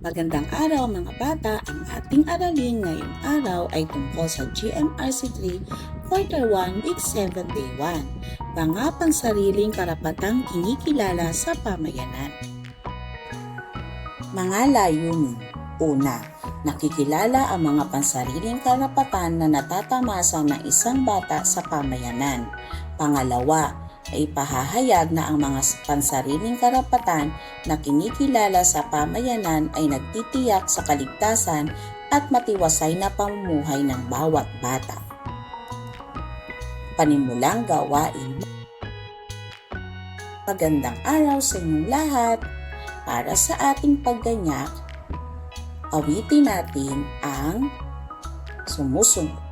Magandang araw mga bata, ang ating aralin ngayong araw ay tungkol sa GMRC 3 Quarter 1 Week 7 Day 1, mga pansariling karapatang kinikilala sa pamayanan. Mga layunin Una, nakikilala ang mga pansariling karapatan na natatamasa ng isang bata sa pamayanan. Pangalawa, ay pahahayag na ang mga pansariling karapatan na kinikilala sa pamayanan ay nagtitiyak sa kaligtasan at matiwasay na pamumuhay ng bawat bata. Panimulang gawain Magandang araw sa inyong lahat. Para sa ating pagganyak, awitin natin ang sumusunod.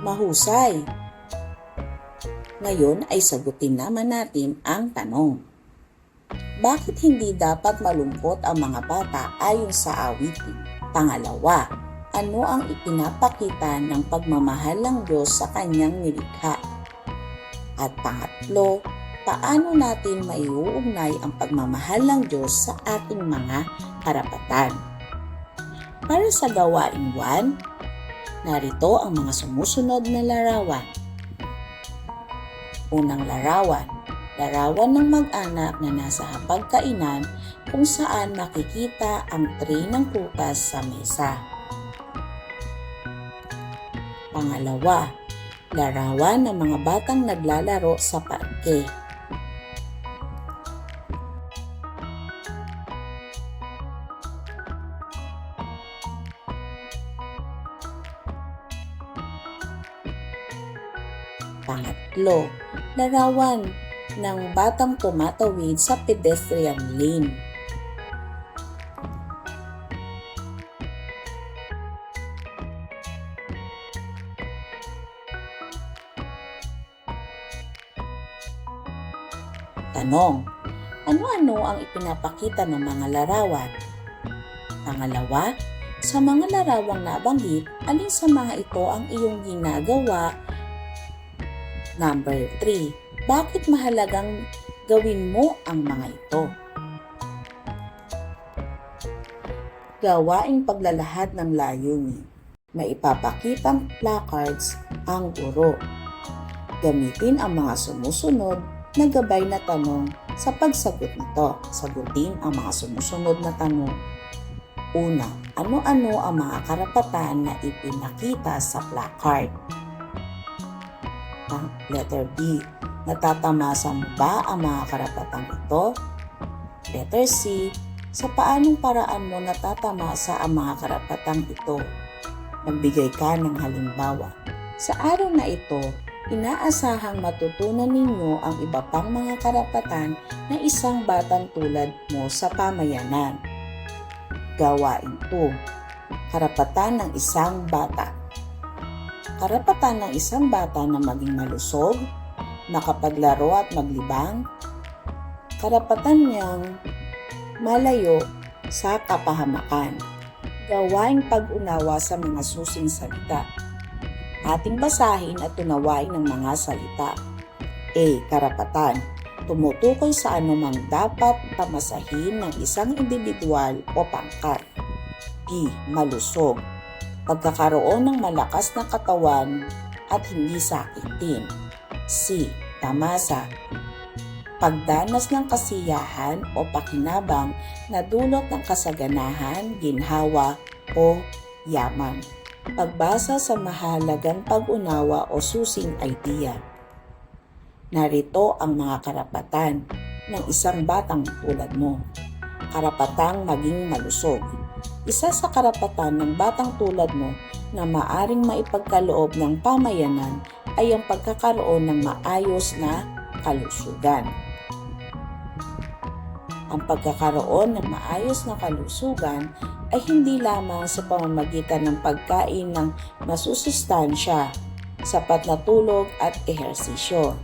Mahusay. Ngayon ay sagutin naman natin ang tanong. Bakit hindi dapat malungkot ang mga bata ayon sa awitin? Pangalawa, ano ang ipinapakita ng pagmamahal ng Diyos sa kanyang nilikha? At pangatlo, paano natin maiuugnay ang pagmamahal ng Diyos sa ating mga karapatan? Para sa gawain 1, narito ang mga sumusunod na larawan. Unang larawan, larawan ng mag-anak na nasa hapagkainan kung saan makikita ang tray ng prutas sa mesa. Pangalawa, larawan ng mga batang naglalaro sa parke. Pangatlo, larawan ng batang tumatawid sa pedestrian lane. Tanong, ano-ano ang ipinapakita ng mga larawan? Pangalawa, sa mga larawang nabanggit, alin sa mga ito ang iyong ginagawa Number 3. Bakit mahalagang gawin mo ang mga ito? Gawaing paglalahad ng layunin. Maipapakitang placards ang guro. Gamitin ang mga sumusunod na gabay na tanong sa pagsagot nito. Sagutin ang mga sumusunod na tanong. Una, ano-ano ang mga karapatan na ipinakita sa placard? Ang letter B. Natatamasa mo ba ang mga karapatang ito? Letter C. Sa paanong paraan mo natatamasa ang mga karapatang ito? Magbigay ka ng halimbawa. Sa araw na ito, inaasahang matutunan ninyo ang iba pang mga karapatan na isang batang tulad mo sa pamayanan. Gawain 2. Karapatan ng isang bata karapatan ng isang bata na maging malusog, makapaglaro at maglibang, karapatan niyang malayo sa kapahamakan, gawaing pag-unawa sa mga susing salita. Ating basahin at tunawain ng mga salita. A. Karapatan. Tumutukoy sa anumang dapat tamasahin ng isang individual o pangkat. B. Malusog pagkakaroon ng malakas na katawan at hindi sakitin. C. Tamasa Pagdanas ng kasiyahan o pakinabang na dulot ng kasaganahan, ginhawa o yaman. Pagbasa sa mahalagang pag-unawa o susing idea. Narito ang mga karapatan ng isang batang tulad mo. Karapatang maging malusog Isa sa karapatan ng batang tulad mo na maaring maipagkaloob ng pamayanan ay ang pagkakaroon ng maayos na kalusugan. Ang pagkakaroon ng maayos na kalusugan ay hindi lamang sa pamamagitan ng pagkain ng masusustansya, sapat na tulog at ehersisyo.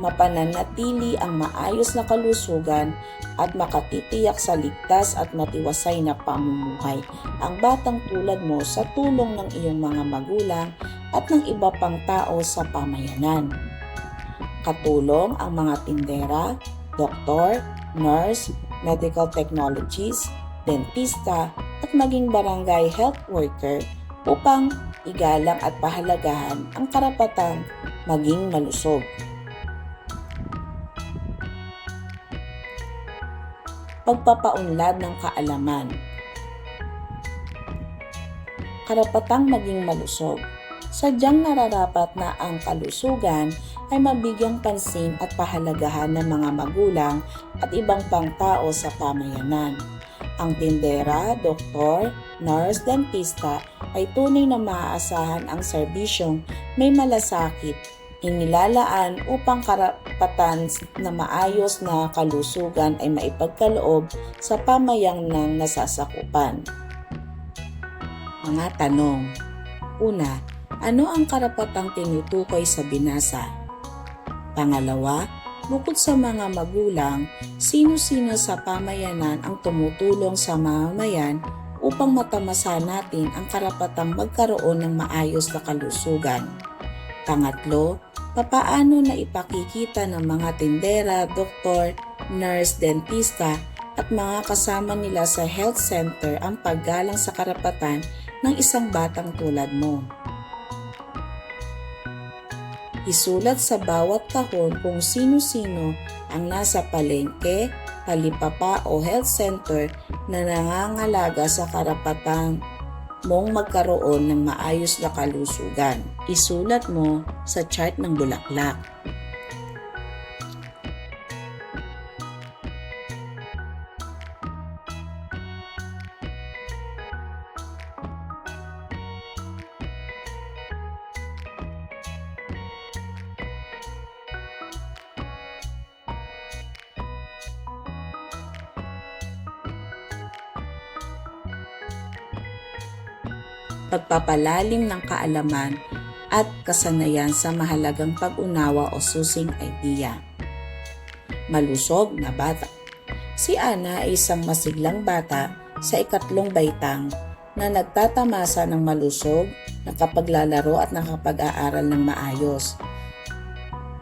Mapananatili ang maayos na kalusugan at makatitiyak sa ligtas at matiwasay na pamumuhay ang batang tulad mo sa tulong ng iyong mga magulang at ng iba pang tao sa pamayanan. Katulong ang mga tindera, doktor, nurse, medical technologies, dentista at maging barangay health worker upang igalang at pahalagahan ang karapatang maging malusog. Pagpapaunlad ng kaalaman Karapatang maging malusog Sadyang nararapat na ang kalusugan ay mabigyang pansin at pahalagahan ng mga magulang at ibang pang sa pamayanan. Ang tindera, doktor, nurse, dentista ay tunay na maaasahan ang serbisyong may malasakit inilalaan upang karapatan na maayos na kalusugan ay maipagkaloob sa pamayang ng nasasakupan. Mga tanong Una, ano ang karapatang tinutukoy sa binasa? Pangalawa, bukod sa mga magulang, sino-sino sa pamayanan ang tumutulong sa mamamayan upang matamasa natin ang karapatang magkaroon ng maayos na kalusugan? Pangatlo, papaano na ipakikita ng mga tindera, doktor, nurse, dentista at mga kasama nila sa health center ang paggalang sa karapatan ng isang batang tulad mo? Isulat sa bawat kahon kung sino-sino ang nasa palengke, palipapa o health center na nangangalaga sa karapatang mong magkaroon ng maayos na kalusugan. Isulat mo sa chart ng bulaklak. Pagpapalalim ng kaalaman at kasanayan sa mahalagang pag-unawa o susing idea. Malusog na bata Si Ana ay isang masiglang bata sa ikatlong baitang na nagtatamasa ng malusog, nakapaglalaro at nakapag-aaral ng maayos.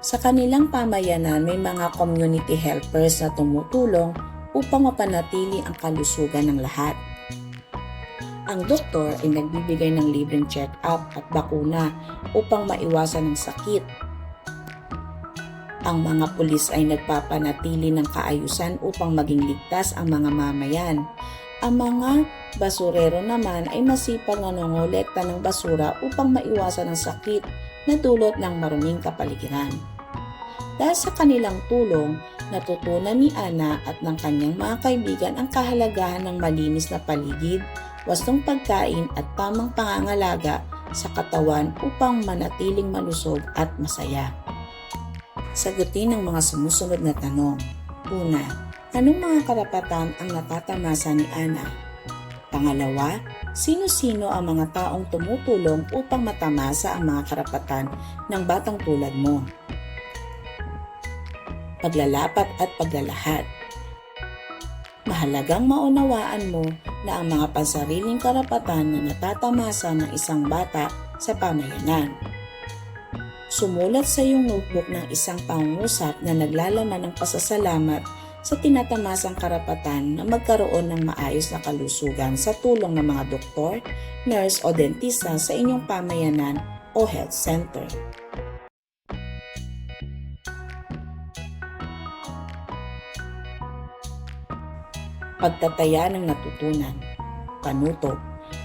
Sa kanilang pamayanan may mga community helpers na tumutulong upang mapanatili ang kalusugan ng lahat. Ang doktor ay nagbibigay ng libreng check-up at bakuna upang maiwasan ang sakit. Ang mga pulis ay nagpapanatili ng kaayusan upang maging ligtas ang mga mamayan. Ang mga basurero naman ay masipag na nangolekta ng basura upang maiwasan ang sakit na dulot ng maruming kapaligiran. Dahil sa kanilang tulong, natutunan ni Ana at ng kanyang mga kaibigan ang kahalagahan ng malinis na paligid, wastong pagkain at tamang pangangalaga sa katawan upang manatiling malusog at masaya. Sagutin ang mga sumusunod na tanong. Una, anong mga karapatan ang natatamasa ni Ana? Pangalawa, sino-sino ang mga taong tumutulong upang matamasa ang mga karapatan ng batang tulad mo? Paglalapat at paglalahad. Mahalagang maunawaan mo na ang mga pansariling karapatan na natatamasa ng isang bata sa pamayanan. Sumulat sa iyong notebook ng isang pangungusap na naglalaman ng pasasalamat sa tinatamasang karapatan na magkaroon ng maayos na kalusugan sa tulong ng mga doktor, nurse o dentista sa inyong pamayanan o health center. Pagtataya ng natutunan. Panuto.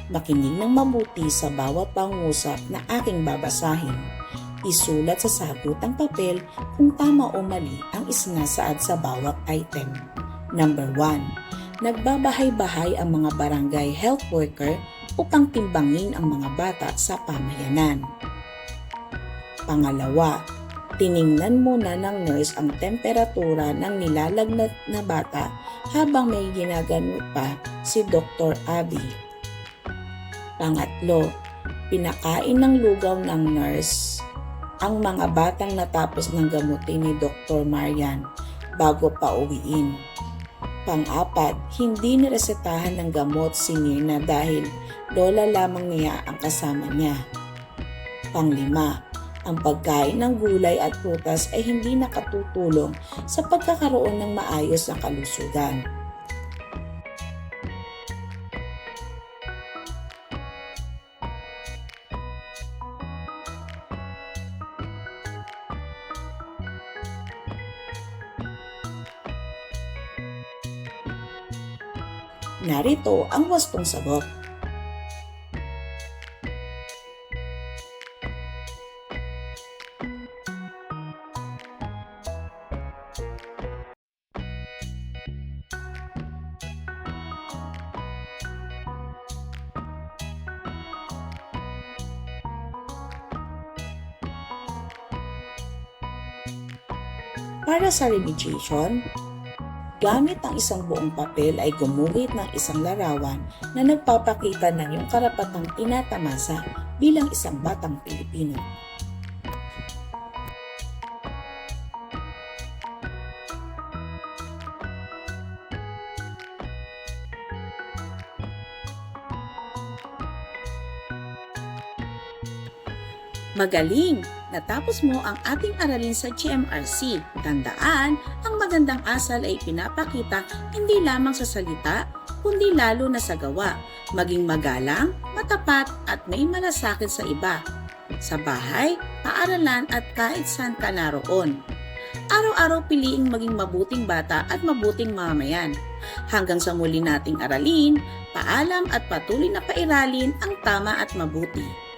Makinig ng mabuti sa bawat pangusap na aking babasahin. Isulat sa sagutang papel kung tama o mali ang isinasaad sa bawat item. Number 1. nagbabahay-bahay ang mga barangay health worker upang timbangin ang mga bata sa pamayanan. Pangalawa, tiningnan muna ng nurse ang temperatura ng nilalagnat na bata habang may ginagamit pa si Dr. Abby. Pangatlo, pinakain ng lugaw ng nurse ang mga batang natapos ng gamutin ni Dr. Marian bago pa uwiin. Pang-apat, hindi niresetahan ng gamot si Nina dahil lola lamang niya ang kasama niya. Panglima, ang pagkain ng gulay at prutas ay hindi nakatutulong sa pagkakaroon ng maayos na kalusugan. Narito ang wastong sagot. Para sa remediation, gamit ang isang buong papel ay gumuhit ng isang larawan na nagpapakita ng iyong karapatang tinatamasa bilang isang batang Pilipino. Magaling! Natapos mo ang ating aralin sa GMRC. Tandaan, ang magandang asal ay pinapakita hindi lamang sa salita, kundi lalo na sa gawa. Maging magalang, matapat at may malasakit sa iba. Sa bahay, paaralan at kahit saan ka naroon. Araw-araw piliing maging mabuting bata at mabuting mamayan. Hanggang sa muli nating aralin, paalam at patuloy na pairalin ang tama at mabuti.